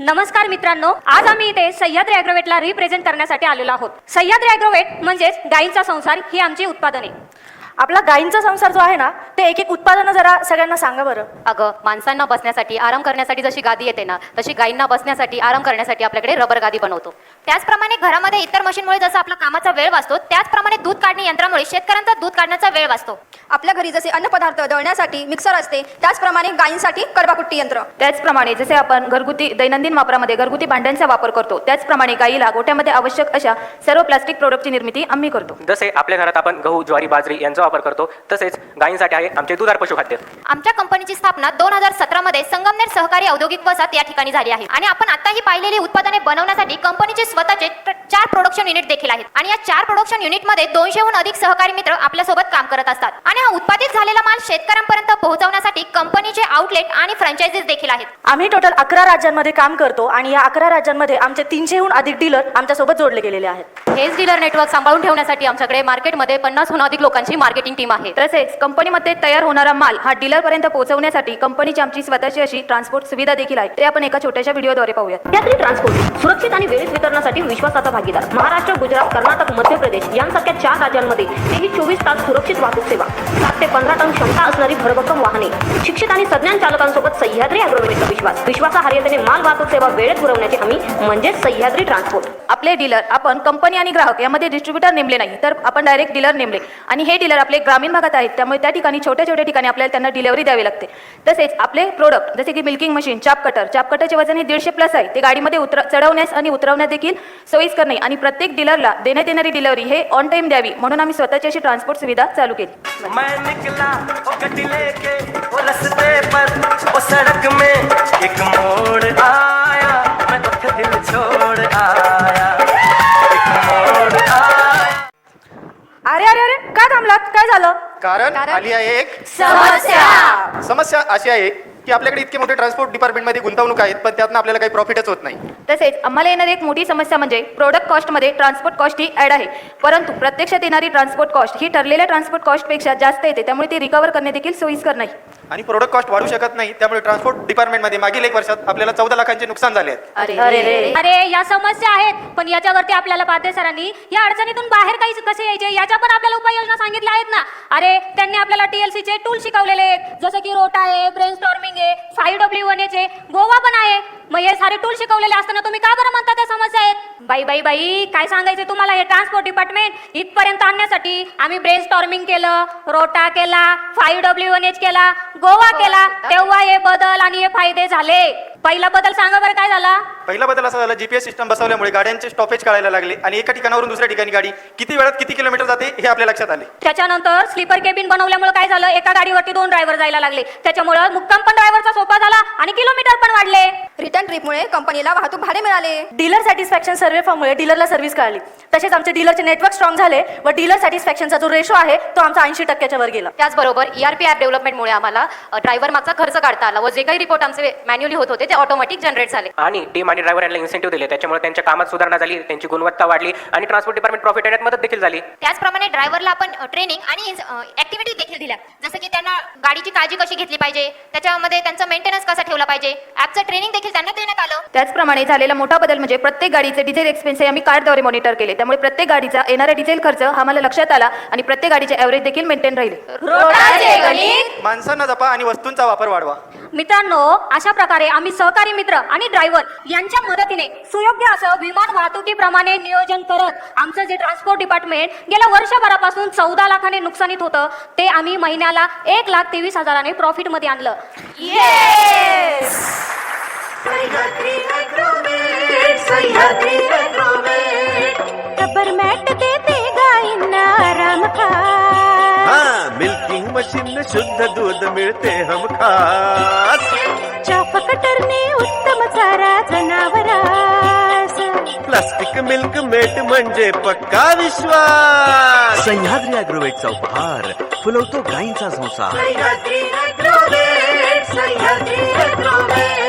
नमस्कार मित्रांनो आज आम्ही इथे सह्याद्री अॅग्रोवेटला रिप्रेझेंट करण्यासाठी आलेलो आहोत. सह्याद्री अॅग्रोवेट म्हणजेच गायींचा संसार ही आमची उत्पादने. आपला गायींचा संसार जो आहे ना ते एक एक उत्पादनं जरा सगळ्यांना सांगा बरं. अगं माणसांना बसण्यासाठी आराम करण्यासाठी जशी गादी येते ना तशी गायींना बसण्यासाठी आराम करण्यासाठी आपल्याकडे रबर गादी बनवतो. त्याचप्रमाणे घरामध्ये इतर मशीनमुळे जसं आपला कामाचा वेळ वाचतो त्याचप्रमाणे दूध काढणी यंत्रामुळे शेतकऱ्यांचा दूध काढण्याचा वेळ वाचतो. आपल्या घरी जसे अन्नपदार्थ दळण्यासाठी मिक्सर असते त्याचप्रमाणे गायींसाठी कडबाकुट्टी यंत्र. त्याचप्रमाणे जसे आपण घरगुती दैनंदिन वापरामध्ये घरगुती भांड्यांचा वापर करतो त्याचप्रमाणे गायीला गोठ्यामध्ये आवश्यक अशा सर्व प्लास्टिक प्रोडक्टची निर्मिती आम्ही करतो. जसे आपल्या घरात आपण गहू ज्वारी बाजरी यांचा वापर करतो तसेच गायींसाठी आहे आमचे दुधार पशुखाद्य. आमच्या कंपनीची स्थापना दोन हजार सतरा मध्ये संगमनेर सहकारी औद्योगिक वसाहत या ठिकाणी झाली आहे. आणि आपण आताही पाहिलेली उत्पादने बनवण्यासाठी कंपनीचे स्वतःचे चार प्रोडक्शन युनिट देखील आहेत. आणि या चार प्रोडक्शन युनिटमध्ये दोनशेहून अधिक सहकारी मित्र आपल्यासोबत काम करत असतात. आणि हा उत्पादित झालेला माल शेतकऱ्यांपर्यंत पोहोचवण्यासाठी कंपनीचे आउटलेट आणि फ्रँचायझीज देखील आहेत. आम्ही टोटल अकरा राज्यांमध्ये काम करतो आणि या अकरा राज्यांमध्ये आमचे तीनशेहून अधिक डीलर आमच्यासोबत जोडले गेलेले आहेत. हेच डीलर नेटवर्क सांभाळून ठेवण्यासाठी आमच्याकडे मार्केटमध्ये पन्नासहून अधिक लोकांची मार्केटिंग टीम आहे. तसेच कंपनीमध्ये तयार होणारा माल हा डीलरपर्यंत पोहोचवण्यासाठी कंपनीची आमची स्वतःची अशी ट्रान्सपोर्ट सुविधा देखील आहे. ते आपण एका छोट्याशा व्हिडिओद्वारे पाहूया सह्याद्री ट्रान्सपोर्ट सुरक्षित आणि वेळेत वितरणासाठी विश्वासाचा भागीदार. महाराष्ट्र गुजरात कर्नाटक मध्य प्रदेश यांसारख्या चार राज्यांमध्ये तेही चोवीस तास सुरक्षित वाहतूक सेवा. सात ते पंधरा टन क्षमता असणारी भरभक्कम वाहने. शिक्षित आणि सज्ञान चालकांसोबत सह्याद्री अॅग्रोवेटचा विश्वास. विश्वासार्हतेने माल वाहतूक सेवा वेळेत पुरवण्याची हमी म्हणजेच सह्याद्री ट्रान्सपोर्ट आपले डीलर आपण कंपनी आणि ग्राहक यामध्ये डिस्ट्रीब्युटर नेमले नाही तर आपण डायरेक्ट डीलर नेमले. आणि हे डीलर आपले ग्रामीण भागात आहेत त्यामुळे त्या ठिकाणी छोट्या छोट्या ठिकाणी आपल्याला त्यांना डिलिव्हरी द्यावी लागते. तसेच आपले प्रोडक्ट जसे की मिल्किंग मशीन चाप कटर चाप कटरचे वजन हे दीडशे प्लस आहे. ते गाडीमध्ये उतर चढवण्यास आणि उतरवण्यास देखील सोयीस्कर नाही. आणि प्रत्येक डीलरला देण्यात येणारी डिलिव्हरी हे ऑन टाईम द्यावी. म्हणून आम्ही स्वतःची अशी ट्रान्सपोर्ट सुविधा चालू केली. मैं निकला ओ गड्डी लेके ओ रस्ते पर ओ सड़क में एक मोड़ आया मैं दुख दिल छोड़ आया। एक मोड़ आया। अरे अरे अरे काय थांबलात? काय झालं? कारण आली आहे एक समस्या. समस्या अशी आहे की आपल्याकडे इतके मोठे ट्रान्सपोर्ट डिपार्टमेंटमध्ये गुंतवणूक आहेत पण त्यातनं आपल्याला काही प्रॉफिटच होत नाही. तसेच आम्हाला येणारी एक मोठी समस्या म्हणजे प्रोडक्ट कॉस्टमध्ये ट्रान्सपोर्ट कॉस्ट ही ॲड आहे. परंतु प्रत्यक्षात येणारी ट्रान्सपोर्ट कॉस्ट ही ठरलेल्या ट्रान्सपोर्ट कॉस्टपेक्षा जास्त येते त्यामुळे ती रिकवर करणे देखील सोयीस्कर नाही. आणि प्रोडक्ट कॉस्ट वाढू शकत नाही त्यामुळे ट्रान्सपोर्ट डिपार्टमेंटमध्ये मागील एक वर्षात आपल्याला चौदा लाखांचे नुकसान झाले अरे अरे या समस्या आहेत पण याच्यावरती आपल्याला पाध्ये सरांनी या अडचणीतून बाहेर काही कसे यायचे याच्या पण आपल्याला उपाययोजना सांगितल्या आहेत ना. अरे त्यांनी आपल्याला TLC चे टूल शिकवलेले आहेत जसं की रोटा आहे ब्रेन स्टॉर्मिंग आहे फाईव्ह डब्ल्यू वन चे गोवा पण आहे. मग हे सारे टूल शिकवलेले असताना तुम्ही का बरं म्हणता त्या समस्या आहेत बाई बाई बाई काय सांगायचं तुम्हाला हे ट्रान्सपोर्ट डिपार्टमेंट इथपर्यंत आणण्यासाठी आम्ही ब्रेन स्टॉर्मिंग केलं रोटा केला फाईव्ह डब्ल्यू वन एच केला गोवा केला. तेव्हा हे बदल आणि हे फायदे झाले. पहिला बदल सांगा बरं काय झाला? पहिला बदल असा झाला जीपीएस सिस्टम बसवल्यामुळे गाड्यांचे स्टॉपेज कळायला लागले आणि एका ठिकाणावरून दुसऱ्या ठिकाणी गाडी किती वेळात किती किलोमीटर जाते हे आपल्या लक्षात आले. त्याच्यानंतर स्लीपर केबिन बनवल्यामुळे काय झालं? एका गाडीवरती दोन ड्रायव्हर जायला लागले. त्याच्यामुळे मुक्काम पण ड्रायव्हरचा सोपा झाला आणि किलोमीटर पण वाढले. रिटर्न ट्रिपमुळे कंपनीला वाहतूक भाडे मिळाले. डीलर सॅटिस्फॅक्शन सर्वे फॉर्ममुळे डीलरला सर्व्हिस कळाली. तसेच आमचे डीलरचे नेटवर्क स्ट्रॉंग झाले व डीलर सॅटिस्फॅक्शनचा जो रेशो आहे तो आमचा ऐंशी टक्क्याच्या वर गेला. त्याचबरोबर ईआरपी ॲप डेव्हलपमेंटमुळे आम्हाला ड्रायव्हर मागचा खर्च काढता आला व जे काही रिपोर्ट आमचे मॅन्युअली होत होते ते ऑटोमॅटिक जनरेट झाले. आणि टीम आणि ड्रायव्हर यांना इन्सेंटिव्ह दिले. त्याच्यामुळे त्यांच्या कामात सुधारणा झाली त्यांची गुणवत्ता वाढली आणि ट्रान्सपोर्ट डिपार्टमेंट प्रॉफिट येण्यात मदत देखील झाली. त्याचप्रमाणे ड्रायव्हरला आपण ट्रेनिंग आणि ऍक्टिव्हिटी देखील दिल्या. जसं की त्यांना गाडीची काळजी कशी घेतली पाहिजे त्याच्यामध्ये त्यांचा मेंटेनन्स कसा ठेवला पाहिजे ॲपचं ट्रेनिंग देखील त्यांना देण्यात आलं. त्याचप्रमाणे झालेला मोठा बदल म्हणजे प्रत्येक गाडीचे डिझेल एक्सपेन्स हे आम्ही कार्डद्वारे मॉनिटर केले. त्यामुळे प्रत्येक गाडीचा येणारा डिझेल खर्च हा आम्हाला लक्षात आला आणि प्रत्येक गाडीचे ॲव्हरेज देखील मेंटेन राहिले. माणसांना जपा आणि वस्तूंचा वापर वाढवा. मित्रांनो अशा प्रकारे आम्ही सहकारी मित्र आणि ड्रायव्हर यांच्या मदतीने सुयोग्य असं विमान वाहतुकीप्रमाणे नियोजन करत आमचं जे ट्रान्सपोर्ट डिपार्टमेंट गेल्या वर्षभरापासून चौदा लाखाने नुकसानीत होतं ते आम्ही महिन्याला एक लाख तेवीस हजाराने प्रॉफिटमध्ये आणलं. रबर मॅट देते गाईंना आराम खास हाँ मिल्किंग मशीन शुद्ध दूध मिळते हमखास। कटरने उत्तम चारा जनावरास। प्लास्टिक मिल्क मेट म्हणजे पक्का विश्वास। सह्याद्री अॅग्रोवेटचा उपहार फुलवतो गायींचा संसार। सह्याद्री अॅग्रोवेट, सह्याद्री अॅग्रोवेट.